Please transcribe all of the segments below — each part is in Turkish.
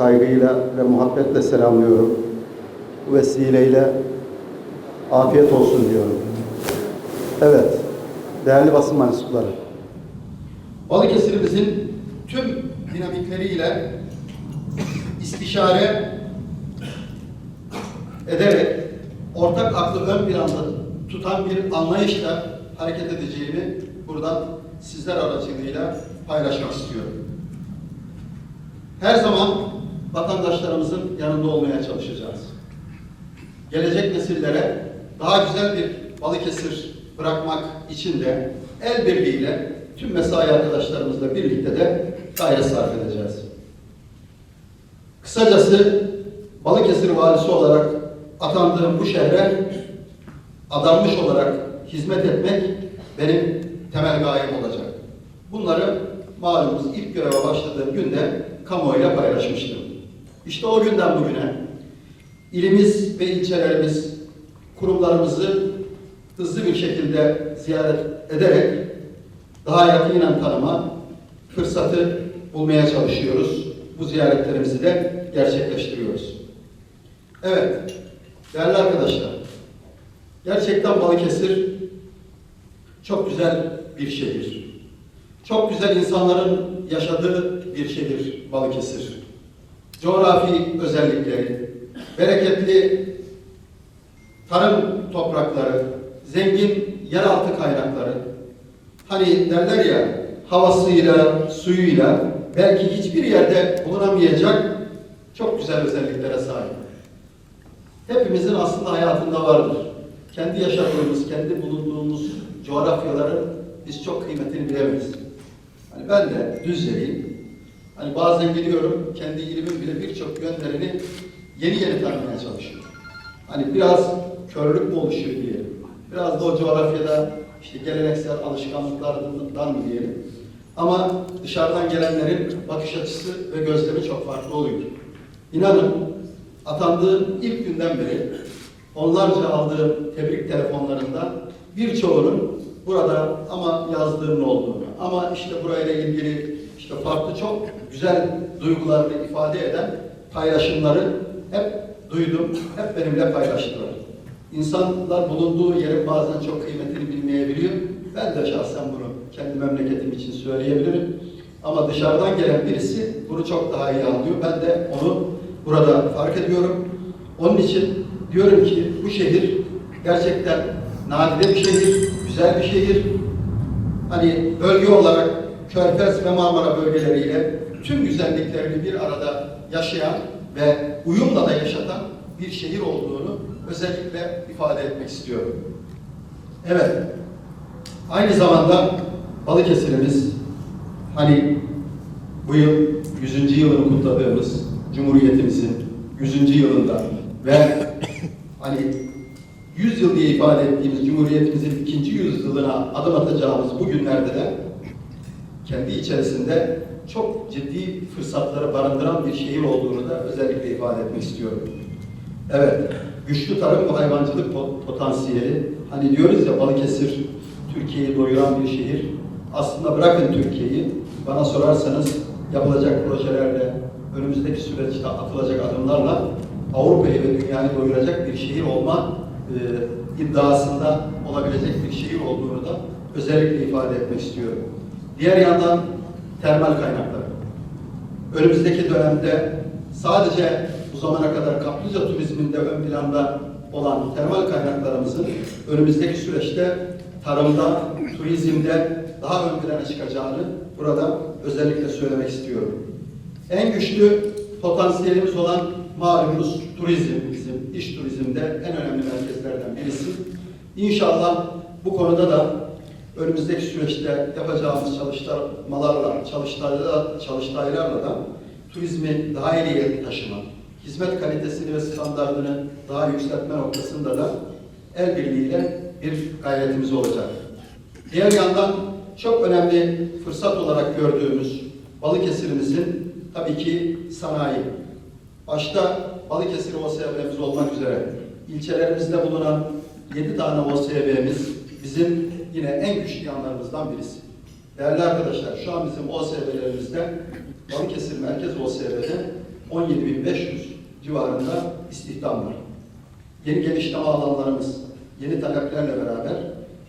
saygıyla ve muhabbetle selamlıyorum. Vesileyle afiyet olsun diyorum. Evet, değerli basın mensupları. Balıkesir'imizin tüm dinamikleriyle istişare ederek ortak aklı ön planda tutan bir anlayışla hareket edeceğimi buradan sizler aracılığıyla paylaşmak istiyorum. Her zaman vatandaşlarımızın yanında olmaya çalışacağız. Gelecek nesillere daha güzel bir Balıkesir bırakmak için de el birliğiyle tüm mesai arkadaşlarımızla birlikte de gayret sarf edeceğiz. Kısacası Balıkesir valisi olarak atandığım bu şehre adanmış olarak hizmet etmek benim temel gayem olacak. Bunları malumunuz ilk göreve başladığım günde kamuoyuyla paylaşmıştım. İşte o günden bugüne ilimiz ve ilçelerimiz kurumlarımızı hızlı bir şekilde ziyaret ederek daha yakinen tanıma fırsatı bulmaya çalışıyoruz. Bu ziyaretlerimizi de gerçekleştiriyoruz. Evet, değerli arkadaşlar, gerçekten Balıkesir çok güzel bir şehir. Çok güzel insanların yaşadığı bir şehir Balıkesir. Coğrafi özellikleri, bereketli tarım toprakları, zengin yeraltı kaynakları, hani derler ya havasıyla, suyuyla belki hiçbir yerde bulunamayacak çok güzel özelliklere sahip. Hepimizin aslında hayatında vardır. Kendi yaşadığımız, kendi bulunduğumuz coğrafyaların biz çok kıymetini bilemeyiz. Hani ben de Düzce'liyim. Hani bazen gidiyorum, kendi ilimin bile birçok yönlerini yeni yeni tanımaya çalışıyorum. Hani biraz körlük mü oluşuyor diyelim. Biraz da o coğrafyada işte geleneksel alışkanlıklardan mı diyelim. Ama dışarıdan gelenlerin bakış açısı ve gözlemi çok farklı oluyor. İnanın atandığım ilk günden beri onlarca aldığım tebrik telefonlarında birçoğunun burada ama yazdığımın olduğunu ama işte burayla ilgili işte farklı çok güzel duygularını ifade eden paylaşımları hep duydum, hep benimle paylaştılar. İnsanlar bulunduğu yerin bazen çok kıymetini bilmeyebiliyor. Ben de şahsen bunu kendi memleketim için söyleyebilirim. Ama dışarıdan gelen birisi bunu çok daha iyi anlıyor. Ben de onu burada fark ediyorum. Onun için diyorum ki bu şehir gerçekten nadide bir şehir, güzel bir şehir. Hani bölge olarak Körfez ve Marmara bölgeleriyle tüm güzelliklerini bir arada yaşayan ve uyumla da yaşatan bir şehir olduğunu özellikle ifade etmek istiyorum. Evet, aynı zamanda Balıkesir'imiz hani bu yıl 100. yılını kutladığımız Cumhuriyetimizin 100. yılında ve hani 100 yıl diye ifade ettiğimiz Cumhuriyetimizin ikinci yüzyılına adım atacağımız bu günlerde de kendi içerisinde çok ciddi fırsatları barındıran bir şehir olduğunu da özellikle ifade etmek istiyorum. Evet, güçlü tarım ve hayvancılık po- potansiyeli. Hani diyoruz ya Balıkesir Türkiye'yi doyuran bir şehir. Aslında bırakın Türkiye'yi, bana sorarsanız yapılacak projelerle, önümüzdeki süreçte atılacak adımlarla Avrupa'yı ve dünyayı doyuracak bir şehir olma e, iddiasında olabilecek bir şehir olduğunu da özellikle ifade etmek istiyorum. Diğer yandan termal kaynakları. Önümüzdeki dönemde sadece bu zamana kadar kaplıca turizminde ön planda olan termal kaynaklarımızın önümüzdeki süreçte tarımda, turizmde daha ön plana çıkacağını burada özellikle söylemek istiyorum. En güçlü potansiyelimiz olan malumunuz turizm bizim iş turizmde en önemli merkezlerden birisi. İnşallah bu konuda da önümüzdeki süreçte yapacağımız çalışmalarla, çalıştaylarla, çalıştaylarla da turizmi daha ileriye taşıma, hizmet kalitesini ve standartını daha yükseltme noktasında da el birliğiyle bir gayretimiz olacak. Diğer yandan çok önemli fırsat olarak gördüğümüz Balıkesir'imizin tabii ki sanayi. Başta Balıkesir OSB'miz olmak üzere ilçelerimizde bulunan 7 tane OSB'miz bizim yine en güçlü yanlarımızdan birisi. Değerli arkadaşlar, şu an bizim OSB'lerimizde Balıkesir Merkez OSB'de 17.500 civarında istihdam var. Yeni geliştirme alanlarımız, yeni taleplerle beraber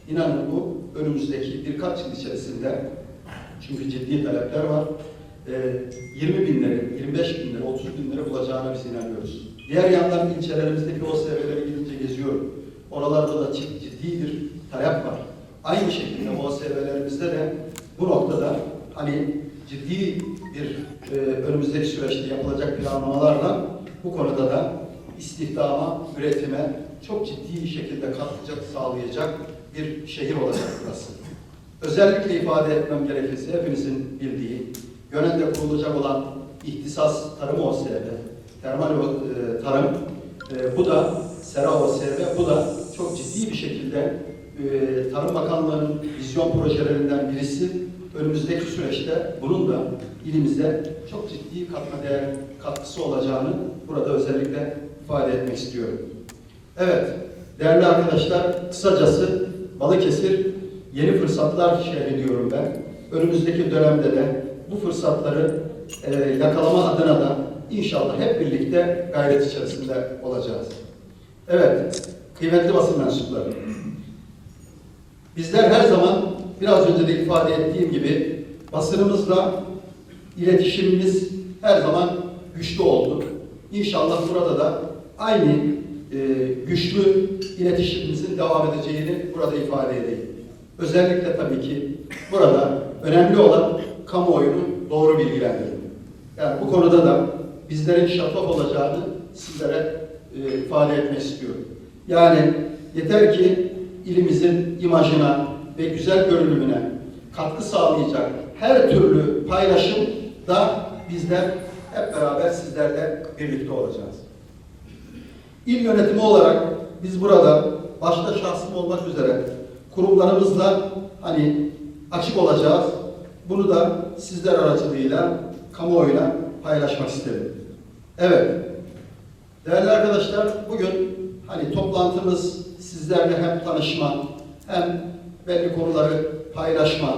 inanın bu önümüzdeki birkaç yıl içerisinde çünkü ciddi talepler var. Ee, 20 binleri, 25 binleri, 30 binleri bulacağına biz inanıyoruz. Diğer yandan ilçelerimizdeki OSB'lere gidince geziyorum. Oralarda da ciddi, ciddi bir talep var. Aynı şekilde OSB'lerimizde de bu noktada hani ciddi bir e, önümüzdeki süreçte yapılacak planlamalarla bu konuda da istihdama, üretime çok ciddi şekilde katkı sağlayacak bir şehir olacak burası. Özellikle ifade etmem gerekirse hepinizin bildiği, Gönel'de kurulacak olan ihtisas tarım OSB, termal e, tarım, e, bu da Sera OSB, bu da çok ciddi bir şekilde e, Tarım Bakanlığı'nın vizyon projelerinden birisi. Önümüzdeki süreçte bunun da ilimize çok ciddi katma değer katkısı olacağını burada özellikle ifade etmek istiyorum. Evet, değerli arkadaşlar, kısacası Balıkesir yeni fırsatlar şehri diyorum ben. Önümüzdeki dönemde de bu fırsatları e, yakalama adına da inşallah hep birlikte gayret içerisinde olacağız. Evet, kıymetli basın mensupları. Bizler her zaman biraz önce de ifade ettiğim gibi basınımızla iletişimimiz her zaman güçlü oldu. İnşallah burada da aynı e, güçlü iletişimimizin devam edeceğini burada ifade edeyim. Özellikle tabii ki burada önemli olan kamuoyunu doğru bilgilendirmek. Yani bu konuda da bizlerin şeffaf olacağını sizlere e, ifade etmek istiyorum. Yani yeter ki ilimizin imajına ve güzel görünümüne katkı sağlayacak her türlü paylaşım da bizler hep beraber sizlerle birlikte olacağız. İl yönetimi olarak biz burada başta şahsım olmak üzere kurumlarımızla hani açık olacağız. Bunu da sizler aracılığıyla kamuoyuyla paylaşmak isterim. Evet. Değerli arkadaşlar bugün hani toplantımız sizlerle hem tanışma hem belli konuları paylaşma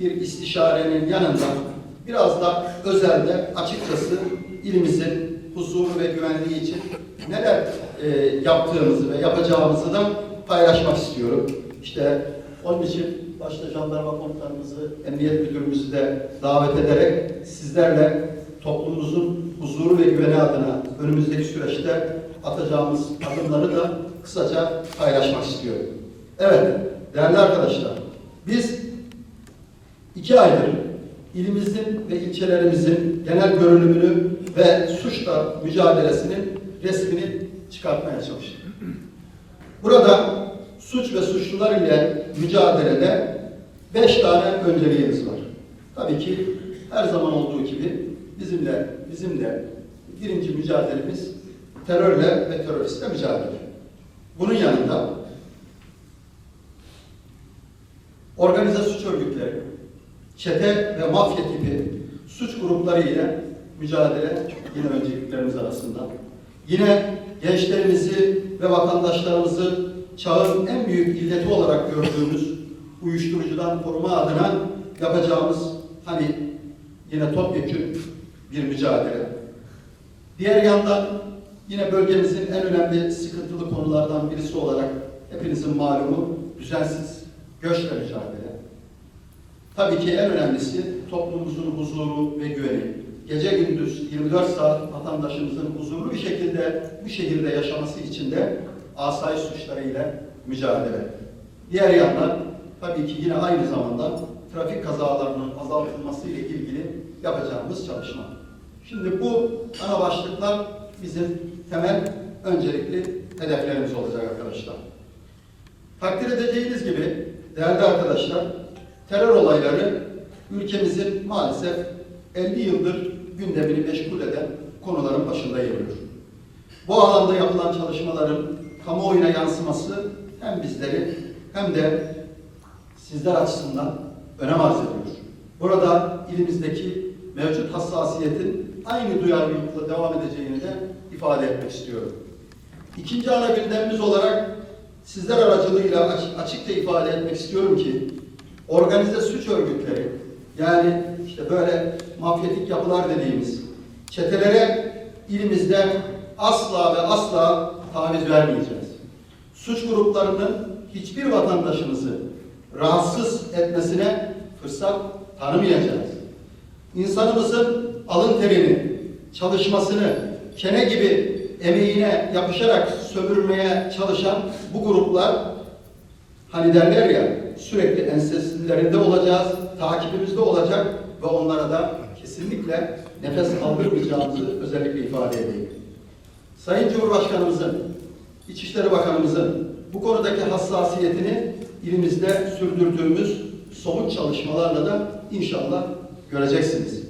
bir istişarenin yanında biraz da özelde açıkçası ilimizin huzuru ve güvenliği için neler e, yaptığımızı ve yapacağımızı da paylaşmak istiyorum. İşte onun için başta jandarma komutanımızı, emniyet müdürümüzü de davet ederek sizlerle toplumumuzun huzuru ve güveni adına önümüzdeki süreçte atacağımız adımları da kısaca paylaşmak istiyorum. Evet, değerli arkadaşlar, biz iki aydır ilimizin ve ilçelerimizin genel görünümünü ve suçla mücadelesinin resmini çıkartmaya çalıştık. Burada suç ve suçlular ile mücadelede beş tane önceliğimiz var. Tabii ki her zaman olduğu gibi bizimle bizim de birinci mücadelemiz terörle ve teröristle mücadele. Bunun yanında organize suç örgütleri, çete ve mafya tipi suç grupları ile mücadele yine önceliklerimiz arasında. Yine gençlerimizi ve vatandaşlarımızı çağın en büyük illeti olarak gördüğümüz uyuşturucudan koruma adına yapacağımız hani yine topyekun bir mücadele. Diğer yandan yine bölgemizin en önemli sıkıntılı konulardan birisi olarak hepinizin malumu düzensiz göçle mücadele. Tabii ki en önemlisi toplumumuzun huzuru ve güveni. Gece gündüz 24 saat vatandaşımızın huzurlu bir şekilde bu şehirde yaşaması için de asayiş suçlarıyla mücadele. Diğer yandan tabii ki yine aynı zamanda trafik kazalarının azaltılması ile ilgili yapacağımız çalışma. Şimdi bu ana başlıklar bizim temel öncelikli hedeflerimiz olacak arkadaşlar. Takdir edeceğiniz gibi değerli arkadaşlar, terör olayları ülkemizin maalesef 50 yıldır gündemini meşgul eden konuların başında yer alıyor. Bu alanda yapılan çalışmaların kamuoyuna yansıması hem bizleri hem de sizler açısından önem arz ediyor. Burada ilimizdeki mevcut hassasiyetin aynı duyarlılıkla devam edeceğini de ifade etmek istiyorum. İkinci ana gündemimiz olarak sizler aracılığıyla açık- açıkça ifade etmek istiyorum ki organize suç örgütleri yani işte böyle mafyatik yapılar dediğimiz çetelere ilimizde asla ve asla taviz vermeyeceğiz. Suç gruplarının hiçbir vatandaşımızı rahatsız etmesine fırsat tanımayacağız. İnsanımızın alın terini, çalışmasını, kene gibi emeğine yapışarak sömürmeye çalışan bu gruplar hani derler ya sürekli enseslerinde olacağız, takibimizde olacak ve onlara da kesinlikle nefes aldırmayacağımızı özellikle ifade edeyim. Sayın Cumhurbaşkanımızın, İçişleri Bakanımızın bu konudaki hassasiyetini ilimizde sürdürdüğümüz somut çalışmalarla da inşallah göreceksiniz.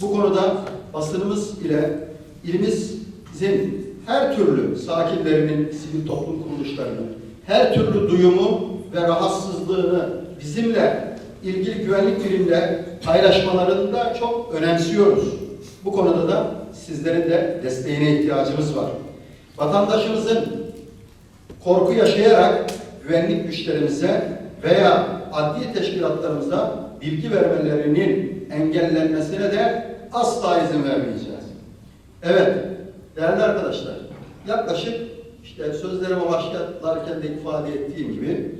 Bu konuda basınımız ile ilimizin her türlü sakinlerinin, sivil toplum kuruluşlarının her türlü duyumu ve rahatsızlığını bizimle ilgili güvenlik birimle paylaşmalarını da çok önemsiyoruz. Bu konuda da sizlerin de desteğine ihtiyacımız var. Vatandaşımızın korku yaşayarak güvenlik güçlerimize veya adli teşkilatlarımıza bilgi vermelerinin engellenmesine de asla izin vermeyeceğiz. Evet, değerli arkadaşlar, yaklaşık işte sözlerime başlarken de ifade ettiğim gibi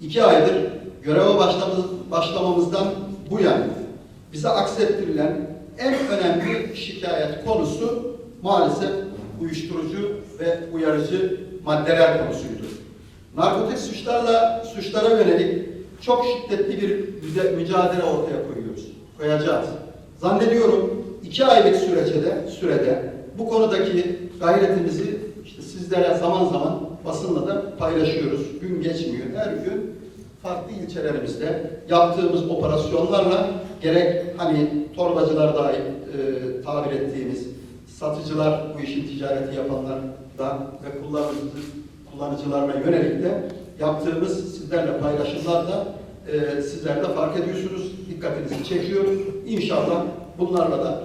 iki aydır göreve başlamamız, başlamamızdan bu yana bize aksettirilen en önemli şikayet konusu maalesef uyuşturucu ve uyarıcı maddeler konusuydu. Narkotik suçlarla suçlara yönelik çok şiddetli bir mücadele ortaya koyuyoruz, koyacağız. Zannediyorum iki aylık sürece sürede bu konudaki gayretimizi işte sizlere zaman zaman basınla da paylaşıyoruz. Gün geçmiyor. Her gün farklı ilçelerimizde yaptığımız operasyonlarla gerek hani torbacılar dahi e, tabir ettiğimiz satıcılar, bu işin ticareti yapanlar da ve kullanıcı, kullanıcılarına yönelik de yaptığımız sizlerle paylaşımlarda e, sizler de fark ediyorsunuz, dikkatinizi çekiyoruz. İnşallah bunlarla da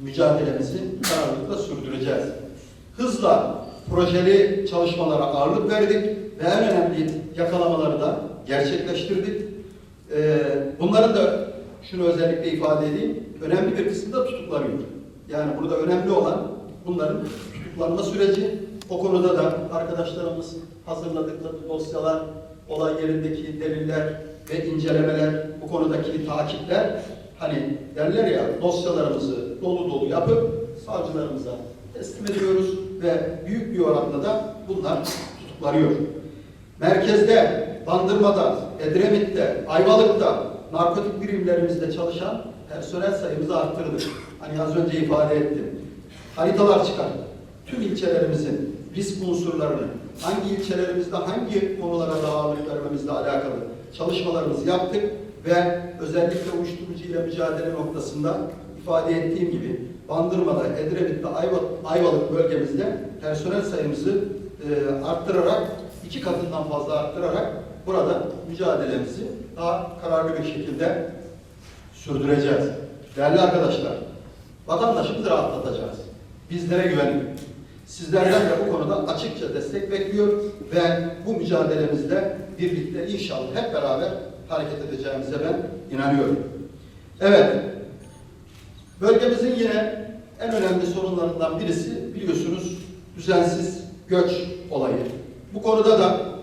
mücadelemizi kararlılıkla sürdüreceğiz. Hızla projeli çalışmalara ağırlık verdik ve en önemli yakalamaları da gerçekleştirdik. Ee, bunların da şunu özellikle ifade edeyim, önemli bir kısmı da tutuklanıyor. Yani burada önemli olan bunların tutuklanma süreci. O konuda da arkadaşlarımız hazırladıkları dosyalar, olay yerindeki deliller ve incelemeler, bu konudaki takipler hani derler ya dosyalarımızı dolu dolu yapıp savcılarımıza teslim ediyoruz ve büyük bir oranda da bunlar tutuklanıyor. Merkezde, Bandırma'da, Edremit'te, Ayvalık'ta narkotik birimlerimizde çalışan personel sayımızı arttırdık. Hani az önce ifade ettim. Haritalar çıkarttık. Tüm ilçelerimizin risk unsurlarını, hangi ilçelerimizde hangi konulara da ağırlık vermemizle alakalı çalışmalarımızı yaptık ve özellikle uyuşturucu ile mücadele noktasında ifade ettiğim gibi Bandırma'da, Edremit'te, Ayva- Ayvalık bölgemizde personel sayımızı e, arttırarak, iki katından fazla arttırarak burada mücadelemizi daha kararlı bir şekilde sürdüreceğiz. Değerli arkadaşlar, vatandaşımızı rahatlatacağız. Bizlere güvenin. Sizlerden de bu konuda açıkça destek bekliyor ve bu mücadelemizde birlikte inşallah hep beraber hareket edeceğimize ben inanıyorum. Evet, bölgemizin yine en önemli sorunlarından birisi biliyorsunuz düzensiz göç olayı. Bu konuda da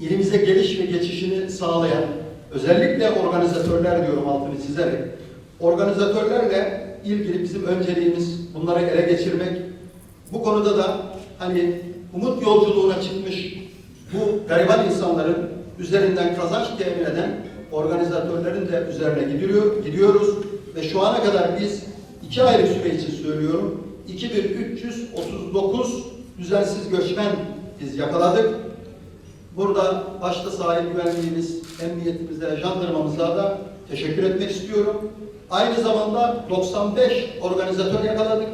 ilimize geliş ve geçişini sağlayan özellikle organizatörler diyorum altını çizerek organizatörlerle ilgili bizim önceliğimiz bunları ele geçirmek. Bu konuda da hani umut yolculuğuna çıkmış bu gariban insanların üzerinden kazanç temin eden organizatörlerin de üzerine gidiyor, gidiyoruz ve şu ana kadar biz iki aylık süre için söylüyorum 2339 düzensiz göçmen biz yakaladık. Burada başta sahil güvenliğimiz, emniyetimize, jandarmamıza da teşekkür etmek istiyorum. Aynı zamanda 95 organizatör yakaladık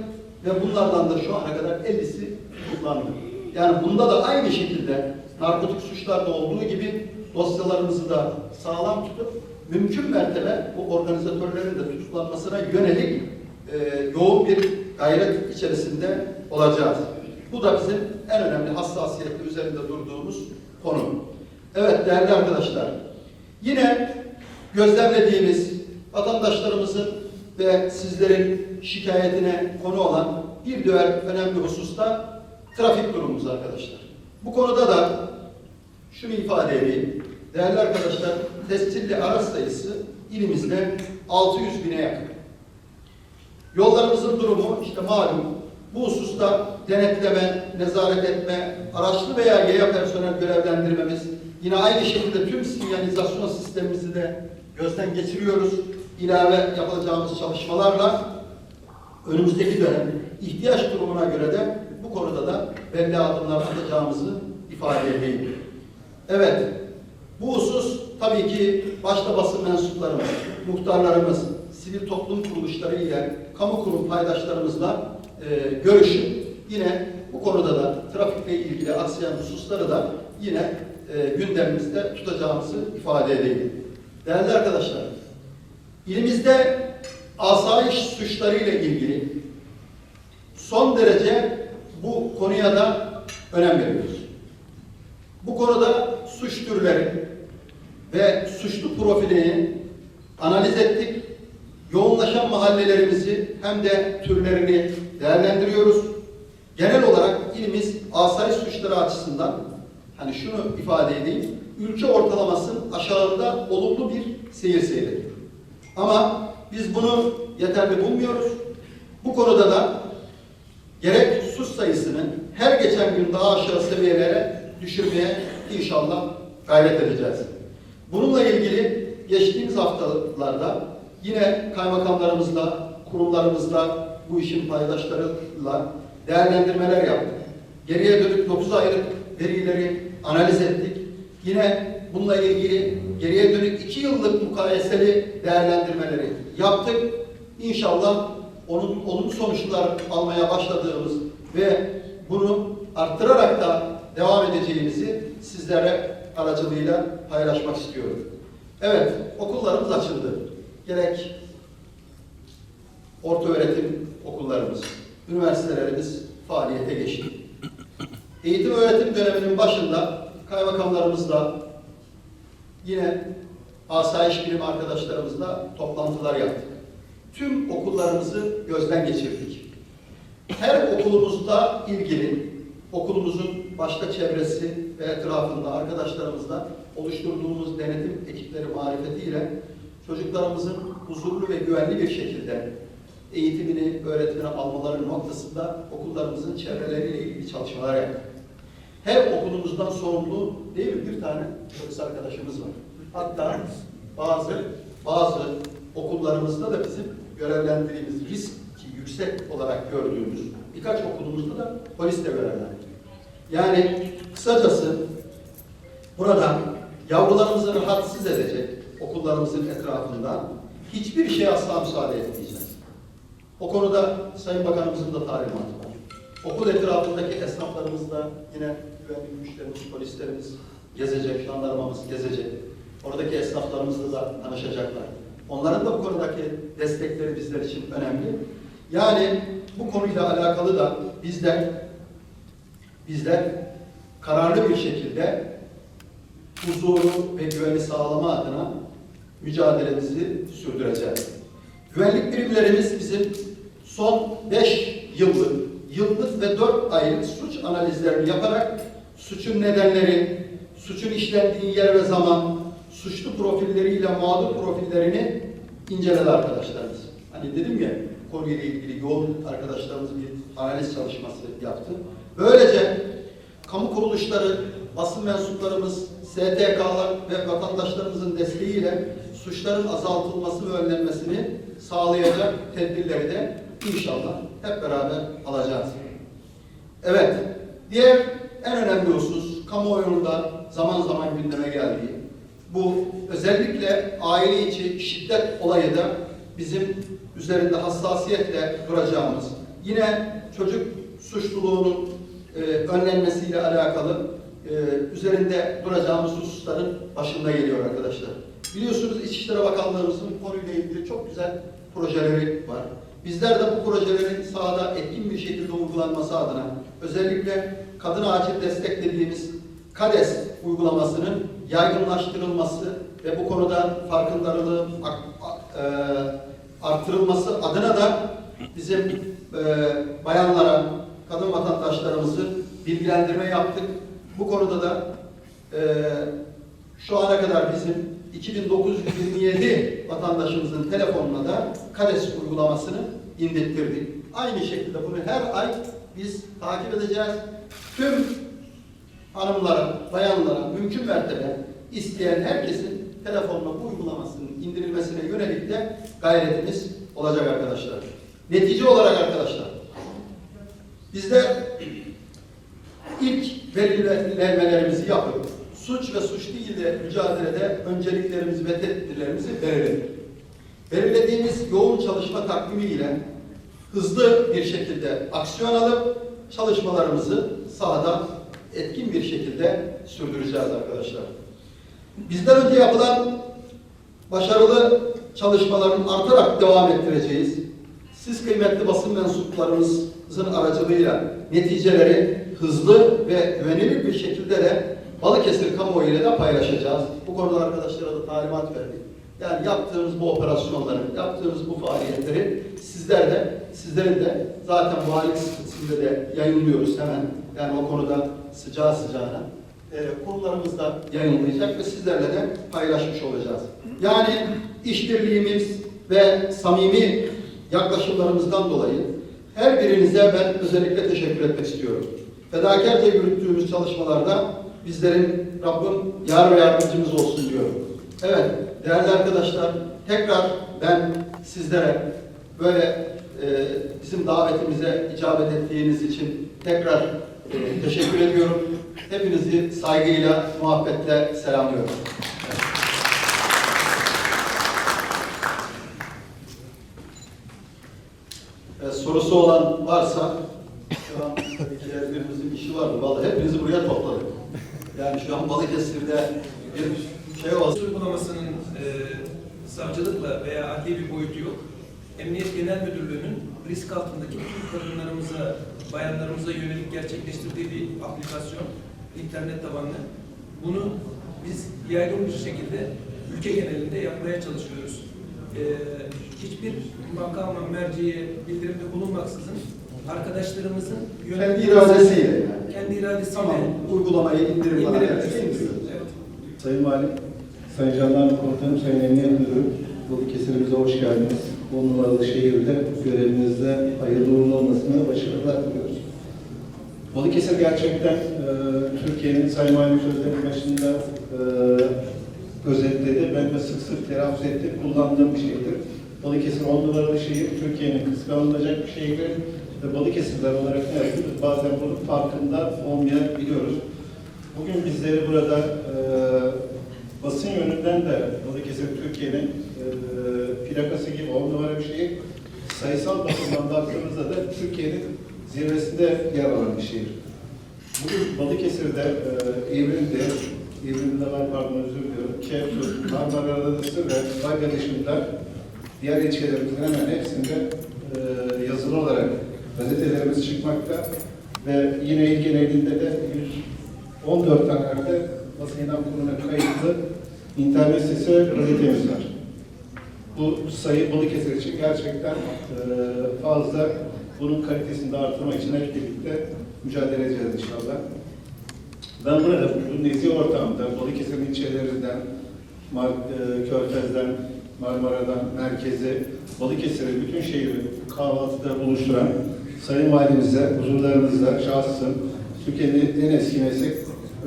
ve bunlardan da şu ana kadar 50'si tutuklandı. Yani bunda da aynı şekilde narkotik suçlarda olduğu gibi dosyalarımızı da sağlam tutup mümkün mertebe bu organizatörlerin de tutuklanmasına yönelik e, yoğun bir gayret içerisinde olacağız. Bu da bizim en önemli hassasiyetle üzerinde durduğumuz konu. Evet değerli arkadaşlar, yine gözlemlediğimiz vatandaşlarımızın ve sizlerin şikayetine konu olan bir diğer önemli husus da trafik durumumuz arkadaşlar. Bu konuda da şunu ifade edeyim. Değerli arkadaşlar, tescilli araç sayısı ilimizde 600 bine yakın. Yollarımızın durumu işte malum. Bu hususta denetleme, nezaret etme, araçlı veya yaya personel görevlendirmemiz, yine aynı şekilde tüm sinyalizasyon sistemimizi de gözden geçiriyoruz. İlave yapacağımız çalışmalarla önümüzdeki dönem ihtiyaç durumuna göre de bu konuda da belli adımlar atacağımızı ifade edeyim. Evet, bu husus tabii ki başta basın mensuplarımız, muhtarlarımız, sivil toplum kuruluşları ile kamu kurum paydaşlarımızla e, görüşüp yine bu konuda da trafikle ilgili aksayan hususları da yine e, gündemimizde tutacağımızı ifade edeyim. Değerli arkadaşlar, ilimizde asayiş suçları ile ilgili son derece bu konuya da önem veriyoruz. Bu konuda suç türleri ve suçlu profilini analiz ettik. Yoğunlaşan mahallelerimizi hem de türlerini değerlendiriyoruz. Genel olarak ilimiz asayiş suçları açısından hani şunu ifade edeyim, ülke ortalamasının aşağıda olumlu bir seyir seyrediyor. Ama biz bunu yeterli bulmuyoruz. Bu konuda da gerek sus sayısını her geçen gün daha aşağı seviyelere düşürmeye inşallah gayret edeceğiz. Bununla ilgili geçtiğimiz haftalarda yine kaymakamlarımızla, kurumlarımızla, bu işin paydaşlarıyla değerlendirmeler yaptık. Geriye dönük 9 aylık verileri analiz ettik. Yine bununla ilgili geriye dönük 2 yıllık mukayeseli değerlendirmeleri yaptık. İnşallah onun olumlu sonuçlar almaya başladığımız ve bunu arttırarak da devam edeceğimizi sizlere aracılığıyla paylaşmak istiyorum. Evet, okullarımız açıldı. Gerek orta öğretim okullarımız, üniversitelerimiz faaliyete geçti. Eğitim öğretim döneminin başında kaymakamlarımızla yine asayiş bilim arkadaşlarımızla toplantılar yaptık. Tüm okullarımızı gözden geçirdik. Her okulumuzda ilgili okulumuzun başta çevresi ve etrafında arkadaşlarımızla oluşturduğumuz denetim ekipleri marifetiyle çocuklarımızın huzurlu ve güvenli bir şekilde eğitimini, öğretimini almaları noktasında okullarımızın çevreleriyle ilgili çalışmalar yaptık. Her okulumuzdan sorumlu değil mi? Bir tane polis arkadaşımız var. Hatta bazı bazı okullarımızda da bizim görevlendirdiğimiz risk ki yüksek olarak gördüğümüz birkaç okulumuzda da polis de. Yani kısacası burada yavrularımızı rahatsız edecek okullarımızın etrafında hiçbir şeye asla müsaade etmeyeceğiz. O konuda Sayın Bakanımızın da talimatı var. Okul etrafındaki esnaflarımızla yine güvenlik güçlerimiz, polislerimiz gezecek, jandarmamız gezecek. Oradaki esnaflarımızla da tanışacaklar. Onların da bu konudaki destekleri bizler için önemli. Yani bu konuyla alakalı da bizler bizler kararlı bir şekilde huzuru ve güveni sağlama adına mücadelemizi sürdüreceğiz. Güvenlik birimlerimiz bizim son 5 yıllık, yıllık ve 4 aylık suç analizlerini yaparak suçun nedenleri, suçun işlendiği yer ve zaman, suçlu profilleriyle mağdur profillerini inceledi arkadaşlarımız. Hani dedim ya konuyla ilgili yoğun arkadaşlarımız bir analiz çalışması yaptı. Böylece kamu kuruluşları, basın mensuplarımız, STK'lar ve vatandaşlarımızın desteğiyle suçların azaltılması ve önlenmesini sağlayacak tedbirleri de inşallah hep beraber alacağız. Evet, diğer en önemli husus kamuoyunda zaman zaman gündeme geldiği bu özellikle aile içi şiddet olayı da bizim üzerinde hassasiyetle duracağımız, yine çocuk suçluluğunun e, önlenmesiyle alakalı e, üzerinde duracağımız hususların başında geliyor arkadaşlar. Biliyorsunuz İçişleri Bakanlığımızın konuyla ilgili çok güzel projeleri var. Bizler de bu projelerin sahada etkin bir şekilde uygulanması adına özellikle kadın acil destek dediğimiz KADES uygulamasının yaygınlaştırılması ve bu konuda farkındalığın e, arttırılması adına da bizim e, bayanlara, kadın vatandaşlarımızı bilgilendirme yaptık. Bu konuda da e, şu ana kadar bizim 50 vatandaşımızın telefonuna da KADES uygulamasını indirttirdik. Aynı şekilde bunu her ay biz takip edeceğiz. Tüm hanımlara, bayanlara mümkün mertebe isteyen herkesin telefonuna bu uygulamasının indirilmesine yönelik de gayretimiz olacak arkadaşlar. Netice olarak arkadaşlar, bizler ilk belirlemelerimizi yapıp suç ve suç değil de mücadelede önceliklerimizi ve tedbirlerimizi belirledik. Belirlediğimiz yoğun çalışma takvimi ile hızlı bir şekilde aksiyon alıp çalışmalarımızı sahada etkin bir şekilde sürdüreceğiz arkadaşlar. Bizden önce yapılan başarılı çalışmaların artarak devam ettireceğiz. Siz kıymetli basın mensuplarımızın aracılığıyla neticeleri hızlı ve güvenilir bir şekilde de Balıkesir kamuoyu ile de paylaşacağız. Bu konuda arkadaşlara da talimat verdik. Yani yaptığımız bu operasyonları, yaptığımız bu faaliyetleri sizler de, sizlerin de zaten valilik sitesinde de yayınlıyoruz hemen. Yani o konuda sıcağı sıcağına e, kurumlarımız da yayınlayacak ve sizlerle de paylaşmış olacağız. Yani işbirliğimiz ve samimi yaklaşımlarımızdan dolayı her birinize ben özellikle teşekkür etmek istiyorum. Fedakarca yürüttüğümüz çalışmalarda bizlerin Rabbim yar ve yardımcımız olsun diyorum. Evet, değerli arkadaşlar, tekrar ben sizlere böyle e, bizim davetimize icabet ettiğiniz için tekrar e, teşekkür ediyorum. Hepinizi saygıyla, muhabbetle selamlıyorum. E, sorusu olan varsa şu an birimizin işi var mı? Vallahi hepinizi buraya topladık. Yani şu an Balıkesir'de bir şey olsun. uygulamasının e, savcılıkla veya adli bir boyutu yok. Emniyet Genel Müdürlüğü'nün risk altındaki bütün kadınlarımıza, bayanlarımıza yönelik gerçekleştirdiği bir aplikasyon, internet tabanlı. Bunu biz yaygın bir şekilde ülke genelinde yapmaya çalışıyoruz. E, hiçbir makama, merciye bildirimde bulunmaksızın arkadaşlarımızın Kendi iradesiyle. Kendi iradesiyle Tamam, uygulamayı indirin bana indirebilirsiniz. Evet. Sayın Valim, Sayın Jandarma Komutanım, Sayın Emniyet Müdürüm, Balıkesir'imize hoş geldiniz. On numaralı şehirde görevinizde hayırlı uğurlu olmasına başarılar diliyoruz. Balıkesir gerçekten e, Türkiye'nin Sayın Valim sözlerinin başında e, özetledi. Ben de sık sık telaffuz ettim, kullandığım bir şeydir. Balıkesir on numaralı şehir, Türkiye'nin kıskanılacak bir şehri ve Balıkesirler olarak ne yapıyoruz? Bazen bunun farkında olmayabiliyoruz. Bugün bizleri burada e, basın yönünden de Balıkesir Türkiye'nin e, plakası gibi on numara bir şehir. Sayısal bakımdan baktığımızda da Türkiye'nin zirvesinde yer alan bir şehir. Bugün Balıkesir'de, e, İvrin'de, İvrin'de var pardon özür diliyorum, Keftur, Marmara Adası ve Bayga dışında diğer ilçelerimizin hemen hepsinde e, yazılı olarak gazetelerimiz çıkmakta ve yine il genelinde de 114 tanelerde basın ilan kuruluna kayıtlı internet sitesi gazetemiz var. Bu sayı Balıkesir için gerçekten e, fazla. Bunun kalitesini de artırmak için hep birlikte mücadele edeceğiz inşallah. Ben burada bu nezih ortamda Balıkesir'in ilçelerinden, Mar e, Körfez'den, Marmara'dan, merkezi, Balıkesir'i, bütün şehri kahvaltıda buluşturan Sayın Valimize, huzurlarınızda şahsım, Türkiye'nin en eski meslek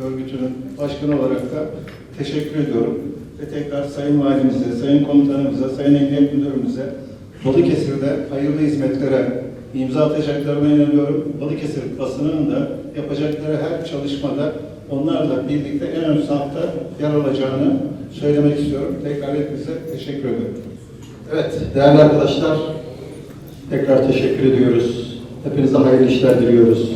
örgütünün başkanı olarak da teşekkür ediyorum. Ve tekrar Sayın Valimize, Sayın Komutanımıza, Sayın Emniyet Müdürümüze Balıkesir'de hayırlı hizmetlere imza atacaklarına inanıyorum. Balıkesir basının da yapacakları her çalışmada onlarla birlikte en ön safta yer alacağını söylemek istiyorum. Tekrar hepinize teşekkür ederim. Evet, değerli arkadaşlar, tekrar teşekkür ediyoruz. Hepinize hayırlı işler diliyoruz.